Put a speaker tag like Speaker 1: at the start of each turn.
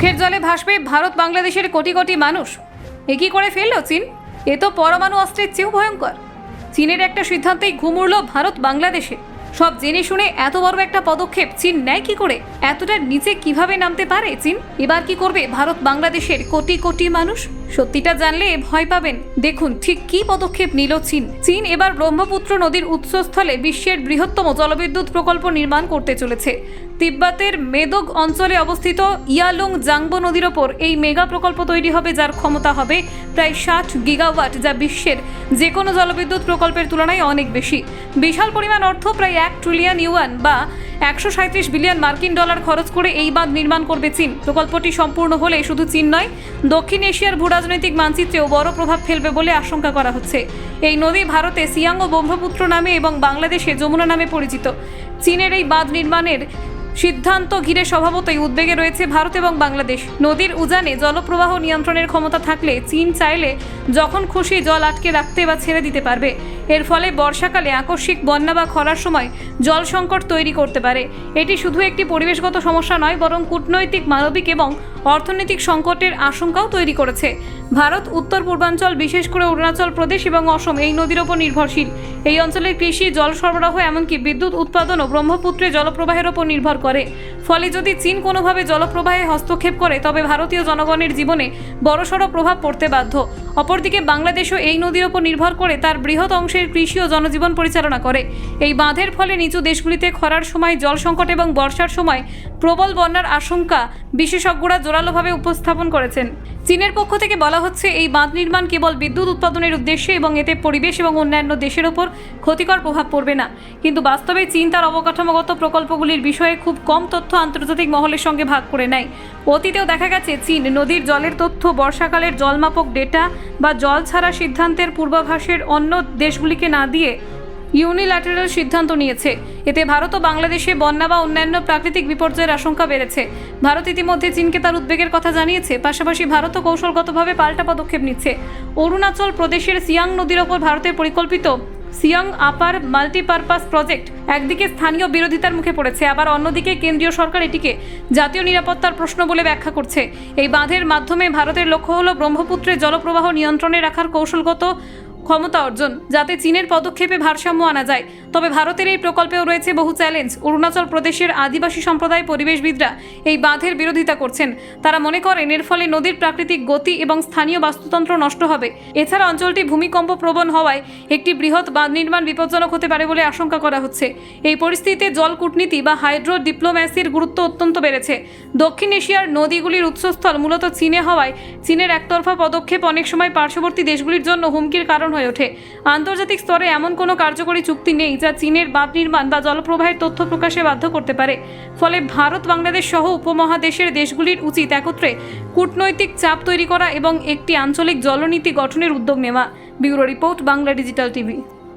Speaker 1: চোখের জলে ভাসবে ভারত বাংলাদেশের কোটি কোটি মানুষ। এ কি করে ফেলল চীন? এ তো পরমাণু অস্ত্রের চেয়েও ভয়ঙ্কর। চীনের একটা সিদ্ধান্তেই ঘুমুড়ল ভারত বাংলাদেশে। সব জেনে শুনে এত বড় একটা পদক্ষেপ চীন নেয় কি করে? এতটা নিচে কীভাবে নামতে পারে চীন? এবার কি করবে ভারত বাংলাদেশের কোটি কোটি মানুষ? সত্যিটা জানলে ভয় পাবেন। দেখুন ঠিক কি পদক্ষেপ নিল চীন। চীন এবার ব্রহ্মপুত্র নদীর উৎসস্থলে বিশ্বের বৃহত্তম জলবিদ্যুৎ প্রকল্প নির্মাণ করতে চলেছে। তিব্বতের মেদক অঞ্চলে অবস্থিত ইয়ালুং জাংবো নদীর ওপর এই মেগা প্রকল্প তৈরি হবে, যার ক্ষমতা হবে প্রায় ষাট গিগাওয়াট, যা বিশ্বের যে কোনো জলবিদ্যুৎ প্রকল্পের তুলনায় অনেক বেশি। বিশাল পরিমাণ অর্থ, প্রায় এক ট্রিলিয়ন ইউয়ান বা একশো সাঁত্রিশ বিলিয়ন মার্কিন ডলার খরচ করে এই বাঁধ নির্মাণ করবে চীন। প্রকল্পটি সম্পূর্ণ হলে শুধু চীন নয়, দক্ষিণ এশিয়ার ভূরাজনৈতিক মানচিত্রেও বড় প্রভাব ফেলবে বলে আশঙ্কা করা হচ্ছে। এই নদী ভারতে সিয়াং ও ব্রহ্মপুত্র নামে এবং বাংলাদেশে যমুনা নামে পরিচিত। চীনের এই বাঁধ নির্মাণের সিদ্ধান্ত ঘিরে স্বভাবতই উদ্বেগে রয়েছে ভারত এবং বাংলাদেশ। নদীর উজানে জলপ্রবাহ নিয়ন্ত্রণের ক্ষমতা থাকলে চীন চাইলে যখন খুশি জল আটকে রাখতে বা ছেড়ে দিতে পারবে। এর ফলে বর্ষাকালে আকস্মিক বন্যা বা খরার সময় জল সংকট তৈরি করতে পারে। এটি শুধু একটি পরিবেশগত সমস্যা নয়, বরং কূটনৈতিক, মানবিক এবং অর্থনৈতিক সংকটের আশঙ্কাও তৈরি করেছে। ভারত, উত্তর পূর্বাঞ্চল, বিশেষ করে অরুণাচল প্রদেশ এবং অসম এই নদীর ওপর নির্ভরশীল। এই অঞ্চলের কৃষি, জল সরবরাহ, এমনকি বিদ্যুৎ উৎপাদনও ব্রহ্মপুত্রে জলপ্রবাহের ওপর নির্ভর করে। ফলে যদি চীন কোনোভাবে জলপ্রবাহে হস্তক্ষেপ করে, তবে ভারতীয় জনগণের জীবনে বড়সড় প্রভাব পড়তে বাধ্য। অপরদিকে বাংলাদেশও এই নদীর ওপর নির্ভর করে তার বৃহৎ অংশের কৃষি ও জনজীবন পরিচালনা করে। এই বাঁধের ফলে নিচু দেশগুলিতে খরার সময় জল সংকট এবং বর্ষার সময় প্রবল বন্যার আশঙ্কা বিশেষজ্ঞরা জোরালোভাবে উপস্থাপন করেছেন। চীনের পক্ষ থেকে বলা হচ্ছে, এই বাঁধ নির্মাণ কেবল বিদ্যুৎ উৎপাদনের উদ্দেশ্যে এবং এতে পরিবেশ এবং অন্যান্য দেশের ওপর ক্ষতিকর প্রভাব পড়বে না। কিন্তু বাস্তবে চীন তার অবকাঠামোগত প্রকল্পগুলির বিষয়ে খুব কম তথ্য আন্তর্জাতিক মহলের সঙ্গে ভাগ করে নেয়। অতীতেও দেখা গেছে, চীন নদীর জলের তথ্য, বর্ষাকালের জলমাপক ডেটা বা জল ছাড়া সিদ্ধান্তের পূর্বাভাসের অন্য দেশগুলিকে না দিয়ে ইউনিল্যাটারাল সিদ্ধান্ত নিয়েছে। এতে ভারত ও বাংলাদেশে বন্যা বা অন্যান্য প্রাকৃতিক বিপর্যয়ের আশঙ্কা বেড়েছে। ভারত ইতিমধ্যে চীনকে তার উদ্বেগের কথা জানিয়েছে, পাশাপাশি ভারতও কৌশলগতভাবে পাল্টা পদক্ষেপ নিচ্ছে। অরুণাচল প্রদেশের সিয়াং নদীর ওপর ভারতের পরিকল্পিত সিয়াং আপার মাল্টিপারপাস প্রজেক্ট একদিকে স্থানীয় বিরোধিতার মুখে পড়েছে, আবার অন্যদিকে কেন্দ্রীয় সরকার এটিকে জাতীয় নিরাপত্তার প্রশ্ন বলে ব্যাখ্যা করছে। এই বাঁধের মাধ্যমে ভারতের লক্ষ্য হল ব্রহ্মপুত্রের জলপ্রবাহ নিয়ন্ত্রণে রাখার কৌশলগত ক্ষমতা অর্জন, যাতে চীনের পদক্ষেপে ভারসাম্য আনা যায়। তবে ভারতের এই প্রকল্পেও রয়েছে বহু চ্যালেঞ্জ। অরুণাচল প্রদেশের আদিবাসী সম্প্রদায় পরিবেশবিদরা এই বাঁধের বিরোধিতা করছেন। তারা মনে করেন, এর ফলে নদীর প্রাকৃতিক গতি এবং স্থানীয় বাস্তুতন্ত্র নষ্ট হবে। এছাড়া অঞ্চলটি ভূমিকম্প প্রবণ হওয়ায় একটি বৃহৎ বাঁধ নির্মাণ বিপজ্জনক হতে পারে বলে আশঙ্কা করা হচ্ছে। এই পরিস্থিতিতে জল কূটনীতি বা হাইড্রো ডিপ্লোম্যাসির গুরুত্ব অত্যন্ত বেড়েছে। দক্ষিণ এশিয়ার নদীগুলির উৎসস্থল, মূলত চীনে হওয়ায় চীনের একতরফা পদক্ষেপ অনেক সময় পার্শ্ববর্তী দেশগুলির জন্য হুমকির কারণ হয়ে ওঠে। আন্তর্জাতিক স্তরে এমন কোনো কার্যকরী চুক্তি নেই যা চীনের বাঁধ নির্মাণ বা জলপ্রবাহের তথ্য প্রকাশে বাধ্য করতে পারে। ফলে ভারত, বাংলাদেশ সহ উপমহাদেশের দেশগুলির উচিত একত্রে কূটনৈতিক চাপ তৈরি করা এবং একটি আঞ্চলিক জলনীতি গঠনের উদ্যোগ নেওয়া। Bureau report, Bangla digital TV.